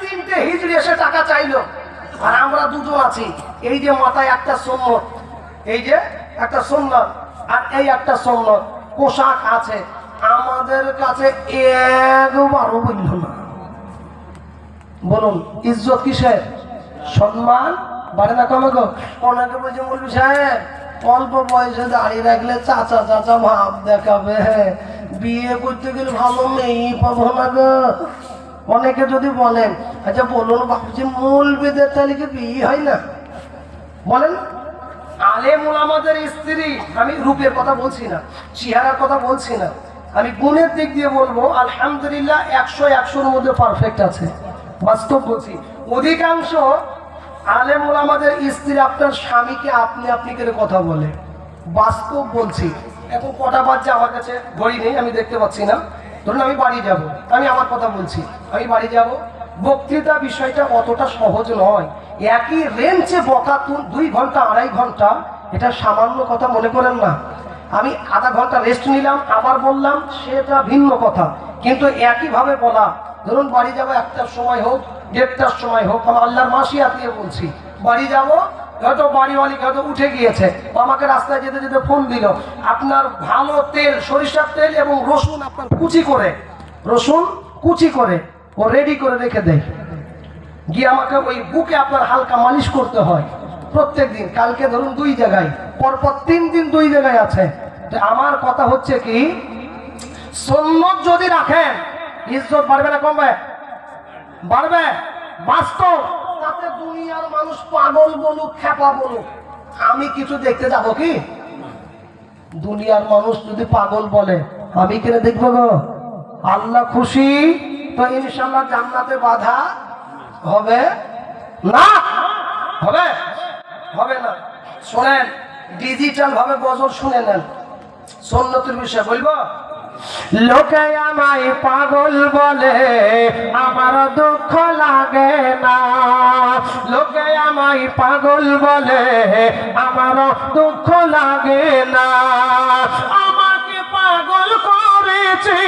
তিনটে হিজড়ি এসে টাকা চাইলো। আর আমরা দুজন আছি। এই যে মাথায় একটা সন্ন্যত এই যে একটা আর এই একটা পোশাক আছে। আমাদের কাছে একবারও বলল না। বলুন, ইজ্জত কিসের? সম্মান? বাড়ে না কমে গো। অনেকে বলছে মৌলবি সাহেব, অল্প বয়সে দাঁড়িয়ে রাখলে চাচা চাচা ভাব দেখাবে। বিয়ে করতে গেলে ভালো মেয়েই পাবো না গো। অনেকে যদি বলেন আচ্ছা বলুন বাবুজি মৌলবিদের তাহলে কি বিয়ে হয় না? বলেন। আলেমুল আমাদের স্ত্রী, আমি রূপের কথা বলছি না, চেহারার কথা বলছি না। আমি গুণের দিক দিয়ে বলব, আলহামদুলিল্লাহ একশো একশোর মধ্যে পারফেক্ট আছে। বাস্তব বলছি। অধিকাংশ আলেমুল আমাদের স্ত্রী আপনার স্বামীকে আপনি আপনি করে কথা বলে। বাস্তব বলছি। এখন কটা বাজছে আমার কাছে ঘড়ি নেই, আমি দেখতে পাচ্ছি না। ধরুন আমি বাড়ি যাব, আমি আমার কথা বলছি, আমি বাড়ি যাব। বক্তৃতা বিষয়টা অতটা সহজ নয়। একই রেঞ্জে বকা দুই ঘণ্টা, আড়াই ঘণ্টা, এটা সামান্য কথা মনে করেন না। আমি আধা ঘণ্টা রেস্ট নিলাম, আবার বললাম, সেটা ভিন্ন কথা। কিন্তু একইভাবে বলা, ধরুন বাড়ি যাব একটার সময় হোক, দেড়টার সময় হোক আমি আল্লাহর মাসি দিয়ে বলছি, বাড়ি যাব হয়তো বাড়ি বাড়িওয়ালি হয়তো উঠে গিয়েছে। আমাকে রাস্তায় যেতে যেতে ফোন দিল, আপনার ভালো তেল, সরিষার তেল এবং রসুন আপনার কুচি করে, রসুন কুচি করে, ও রেডি করে রেখে দেয়। গিয়ে আমাকে ওই বুকে আপনার হালকা মালিশ করতে হয়। প্রত্যেক দিন, কালকে ধরুন দুই জায়গায়, পরপর তিন দিন দুই জায়গায় আছে। আমার কথা হচ্ছে কি সন্ন্যত যদি রাখেন, ইজ্জত বাড়বে না কমবে? বাড়বে? বাস্তব? তাতে দুনিয়ার মানুষ পাগল বলুক, খেপা বলুক। আমি কিছু দেখতে যাব কি? দুনিয়ার মানুষ যদি পাগল বলে, আমি কেন দেখব গো? আল্লাহ খুশি? তো ইনশাল্লাহ জান্নাতে বাধা হবে না। হবে? হবে না। শোনেন ডিজিটাল ভাবে গজল শুনে নেন। সন্ন্যতির বিষয়ে বলব? লোকে আমায় পাগল বলে, আমার দুঃখ লাগে না। লোকে আমায় পাগল বলে, আমার দুঃখ লাগে না। আমাকে পাগল করেছে,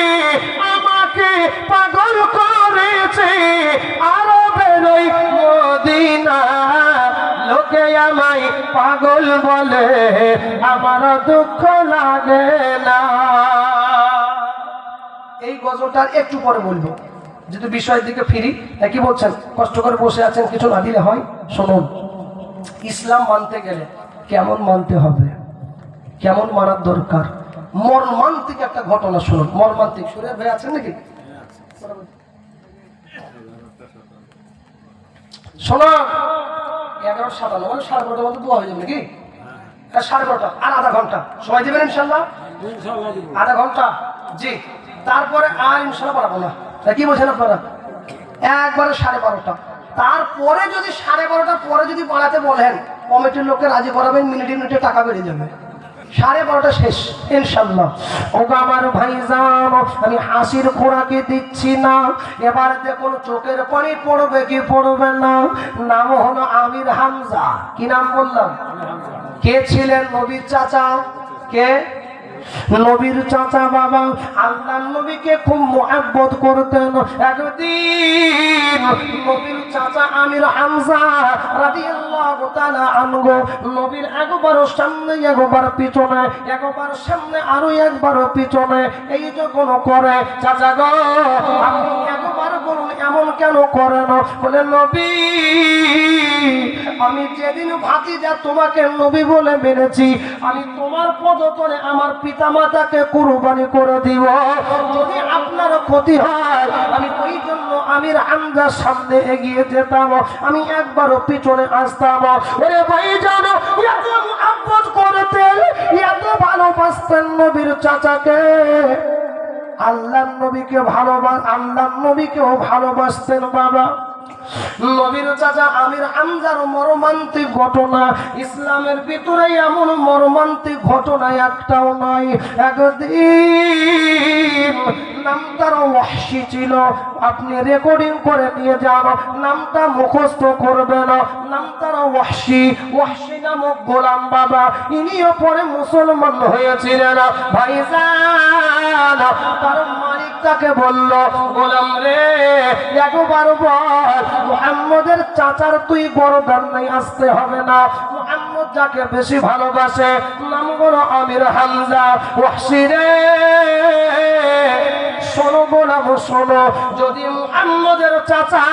আমাকে পাগল করেছে আরও বেরোই মদিনা। লোকে আমায় পাগল বলে, আমার দুঃখ লাগে না। এই একটু পরে বলব। যদি বিষয়ের দিকে ফিরি কি বলছেন কষ্ট করে বসে আছেন কিছু না দিলে হয়। শুনুন ইসলাম মানতে গেলে কেমন মানতে হবে? কেমন মানার দরকার? মর্মান্তিক একটা ঘটনা শুনুন। মর্মান্তিক। সুরে ভাই আছেন নাকি? শোনো এগারো সাতান্ন মানে সাড়ে বারোটার মধ্যে দোয়া হয়ে যাবে নাকি? হ্যাঁ, সাড়ে বারোটা আর আধা ঘণ্টা। সময় দেবেন ইনশাল্লাহ? আধা ঘণ্টা? জি। তারপরে আর ইনশাল্লাহ পারব না। কি বলছেন আপনারা? একবারে সাড়ে বারোটা। তারপরে যদি সাড়ে বারোটার পরে যদি বাড়াতে বলেন, কমিটির লোককে রাজি করাবেন মিনিটে মিনিটে টাকা বেড়ে যাবে। সাড়ে বারোটা শেষ, ইনশাল্লাহ। ওগো আমার ভাইজান, আমি হাসির খোরাকে দিচ্ছি না। এবার দেখুন চোখের পানি পড়বে কি পড়বে না। নাম হলো আমির হামজা। কি নাম বললাম? কে ছিলেন নবীর চাচা? কে? নবীর চাচা বাবা আল্লাহ নবীকে খুব মোহাব্বত করতেন। একদিন নবীর চাচা আমির হামজা রাদিয়াল্লাহু সামনে, একবার পিছনে, একবার সামনে, আরও পিছনে। এই যখন করে আপনি বলুন, এমন কেন বলে, নবী, আমি যেদিন ভাতিজা তোমাকে নবী বলে মেনেছি, আমি তোমার পদতলে আমার পিতা মাতাকে কুরবানি করে দিব। যদি আপনার ক্ষতি হয়, আমি ওই জন্য আমির আমজার সামনে এগিয়ে যেতাম। আমি একবারও পিছনে আসতাম। ওরে ভাই জানো এত আব্বত করতেন, এত ভালোবাসতেন নবীর চাচাকে। আল্লাহ নবীকে ভালোবাস আল্লাহ নবীকেও ভালোবাসতেন বাবা। নবীর চাচা আমির আমজার মর্মান্তিক ঘটনা, ইসলামের ভিতরে এমন মর্মান্তিক ঘটনা একটাও নয় একদিন ওয়াহশি ছিল, আপনি রেকর্ডিং করে নিয়ে যান, নামটা মুখস্থ করবেন নাম তার ওয়াহশি ওয়াহশি নামক গোলাম বাবা, ইনিও পরে মুসলমান হয়েছিলেন। ভাইজান, তার মালিক তাকে বলল, গোলাম রে, একবার বল, মুহাম্মদের চাচার তুই গরদান নাই আসতে হবে না। মোহাম্মদ যাকে বেশি ভালোবাসে, নাম হলো আমির হামজা। ওয়াহশি রে। শোনো গোলাম শোনো। যদি মুহাম্মদের চাচা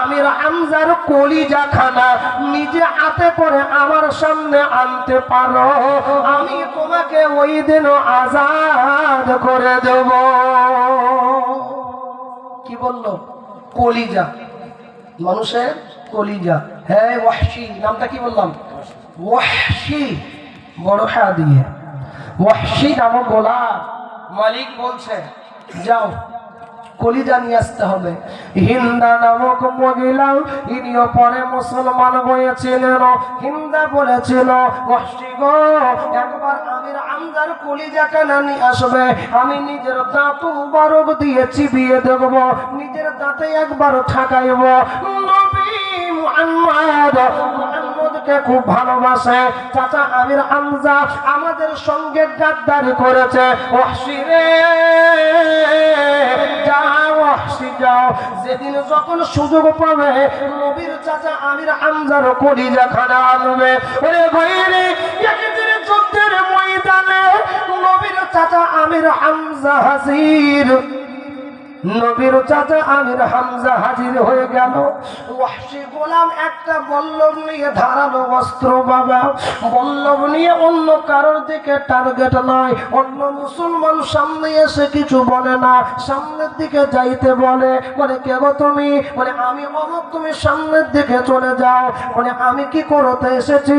আমির হামজার কলিজা খানা নিজে হাতে করে আমার সামনে আনতে পারো, আমি তোমাকে ওই দিন আজাদ করে দেব। কি বলল? কলিজা। মানুষের কলিজা। হ্যাঁ ওয়াহশি। নামটা কি বললাম? ওয়াহশি। বড় হ্যাঁ দিয়ে। ওয়াহশি নামক গোলা মালিক বলছে। যাও, কলিজা নিয়ে আসতে হবে। হিন্দা নামক মহিলা ইনিও পরে মুসলমান হয়েছিলেন হিন্দা বলেছিল একবার আমির আমদার কলিজা কেনা নিয়ে আসবে। আমি নিজের দিয়ে চিবিয়ে দেখব, নিজের দাঁতে একবার ঠাকাইব। খুব ভালোবাসে। চাচা আমির হামজা আমাদের সঙ্গে গাদ্দারি করেছে। ওয়াহশি যেদিন যখন সুযোগ পাবে, নবীর চাচা আমির আমজার কলিজা খানা আনবে। ওরে ভাই রে একদিন যুদ্ধের ময়দানে নবীর চাচা আমির হামজা হাজির। নবীর চাচা আমির হামজা হাজির হয়ে গেল। ওয়াহশি গোলাম একটা বল্লভ নিয়ে ধারালো অস্ত্র বাবা। বল্লভ নিয়ে অন্য কারোর দিকে টার্গেট নয়। অন্য মুসলমান সামনে এসে কিছু বলে না। সামনের দিকে যাইতে বলে বলে, কে গো তুমি? বলে, আমি অমুক, তুমি সামনের দিকে চলে যাও। বলে, আমি কি করতে এসেছি?